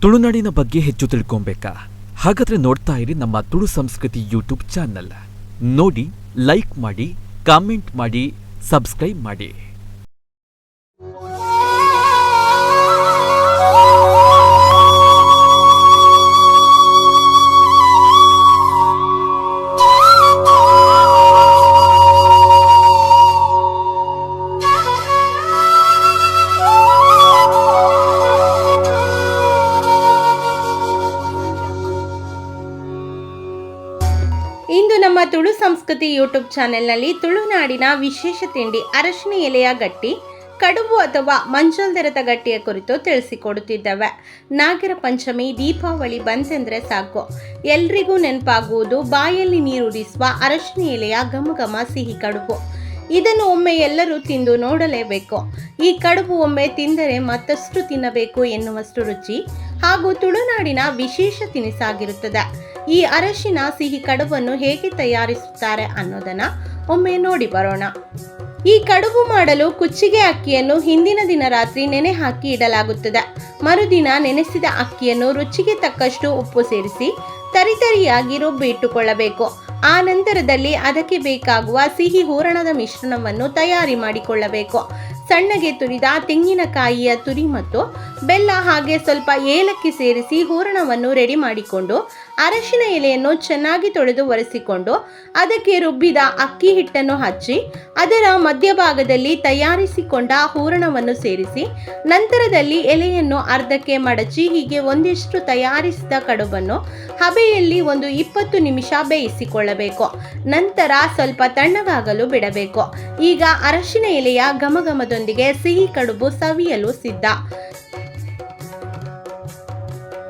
ತುಳುನಾಡಿನ ಬಗ್ಗೆ ಹೆಚ್ಚು ತಿಳ್ಕೊಬೇಕಾ ಹಾಗಾದ್ರೆ ನೋಡ್ತಾ ಇರಿ ನಮ್ಮ ತುಳು ಸಂಸ್ಕೃತಿ ಯೂಟ್ಯೂಬ್ ಚಾನಲ್. ನೋಡಿ, ಲೈಕ್ ಮಾಡಿ, ಕಾಮೆಂಟ್ ಮಾಡಿ, ಸಬ್ಸ್ಕ್ರೈಬ್ ಮಾಡಿ. ತುಳು ಸಂಸ್ಕೃತಿ ಯೂಟ್ಯೂಬ್ ಚಾನೆಲ್ನಲ್ಲಿ ತುಳುನಾಡಿನ ವಿಶೇಷ ತಿಂಡಿ ಅರಶಿನ ಎಲೆಯ ಗಟ್ಟಿ, ಕಡುಬು ಅಥವಾ ಮಂಜಲ್ದರದ ಗಟ್ಟಿಯ ಕುರಿತು ತಿಳಿಸಿಕೊಡುತ್ತಿದ್ದೇವೆ. ನಾಗರ ಪಂಚಮಿ, ದೀಪಾವಳಿ ಬಂತೆಂದರೆ ಸಾಕು. ಎಲ್ರಿಗೂ ನೆನಪಾಗುವುದು ಬಾಯಲ್ಲಿ ನೀರುಡಿಸುವ ಅರಶಿನ ಎಲೆಯ ಘಮ ಘಮ ಸಿಹಿ ಕಡುಬು. ಇದನ್ನು ಒಮ್ಮೆ ಎಲ್ಲರೂ ತಿಂದು ನೋಡಲೇಬೇಕು. ಈ ಕಡುಬು ಒಮ್ಮೆ ತಿಂದರೆ ಮತ್ತಷ್ಟು ತಿನ್ನಬೇಕು ಎನ್ನುವಷ್ಟು ರುಚಿ. ಹಾಗೂ ತುಳುನಾಡಿನ ವಿಶೇಷ ತಿನಿಸಾಗಿರುತ್ತದೆ. ಈ ಅರಶಿನ ಸಿಹಿ ಕಡುಬನ್ನು ಹೇಗೆ ತಯಾರಿಸುತ್ತಾರೆ ಅನ್ನೋದನ್ನ ಒಮ್ಮೆ ನೋಡಿ ಬರೋಣ. ಈ ಕಡುಬು ಮಾಡಲು ಕುಚ್ಚಿಗೆ ಅಕ್ಕಿಯನ್ನು ಹಿಂದಿನ ದಿನ ರಾತ್ರಿ ನೆನೆ ಹಾಕಿ ಇಡಲಾಗುತ್ತದೆ. ಮರುದಿನ ನೆನೆಸಿದ ಅಕ್ಕಿಯನ್ನು ರುಚಿಗೆ ತಕ್ಕಷ್ಟು ಉಪ್ಪು ಸೇರಿಸಿ ತರಿತರಿಯಾಗಿ ರುಬ್ಬಿ ಇಟ್ಟುಕೊಳ್ಳಬೇಕು. ಆ ನಂತರದಲ್ಲಿ ಅದಕ್ಕೆ ಬೇಕಾಗುವ ಸಿಹಿ ಹೂರಣದ ಮಿಶ್ರಣವನ್ನು ತಯಾರಿ ಮಾಡಿಕೊಳ್ಳಬೇಕು. ಸಣ್ಣಗೆ ತುರಿದ ತೆಂಗಿನಕಾಯಿಯ ತುರಿ ಮತ್ತು ಬೆಲ್ಲ ಹಾಗೆ ಸ್ವಲ್ಪ ಏಲಕ್ಕಿ ಸೇರಿಸಿ ಹೂರಣವನ್ನು ರೆಡಿ ಮಾಡಿಕೊಂಡು ಅರಶಿನ ಎಲೆಯನ್ನು ಚೆನ್ನಾಗಿ ತೊಳೆದು ಒರೆಸಿಕೊಂಡು ಅದಕ್ಕೆ ರುಬ್ಬಿದ ಅಕ್ಕಿ ಹಿಟ್ಟನ್ನು ಹಚ್ಚಿ ಅದರ ಮಧ್ಯಭಾಗದಲ್ಲಿ ತಯಾರಿಸಿಕೊಂಡ ಹೂರಣವನ್ನು ಸೇರಿಸಿ ನಂತರದಲ್ಲಿ ಎಲೆಯನ್ನು ಅರ್ಧಕ್ಕೆ ಮಡಚಿ ಹೀಗೆ ಒಂದಿಷ್ಟು ತಯಾರಿಸಿದ ಕಡುಬನ್ನು ಹಬೆಯಲ್ಲಿ ಒಂದು ಇಪ್ಪತ್ತು ನಿಮಿಷ ಬೇಯಿಸಿಕೊಳ್ಳಬೇಕು. ನಂತರ ಸ್ವಲ್ಪ ತಣ್ಣಗಾಗಲು ಬಿಡಬೇಕು. ಈಗ ಅರಶಿನ ಎಲೆಯ ಘಮಘಮದೊಂದಿಗೆ ಸಿಹಿ ಕಡುಬು ಸವಿಯಲು ಸಿದ್ಧ.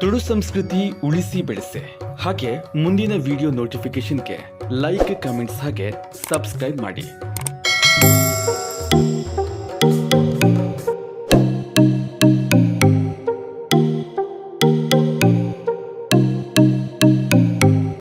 ತುಳು ಸಂಸ್ಕೃತಿ ಉಳಿಸಿ ಬೆಳೆಸಿ. ಹಾಗೆ ಮುಂದಿನ ವಿಡಿಯೋ ನೋಟಿಫಿಕೇಶನ್ಗೆ ಲೈಕ್ ಕಮೆಂಟ್ಸ್ ಹಾಗೆ ಸಬ್ಸ್ಕ್ರೈಬ್ ಮಾಡಿ.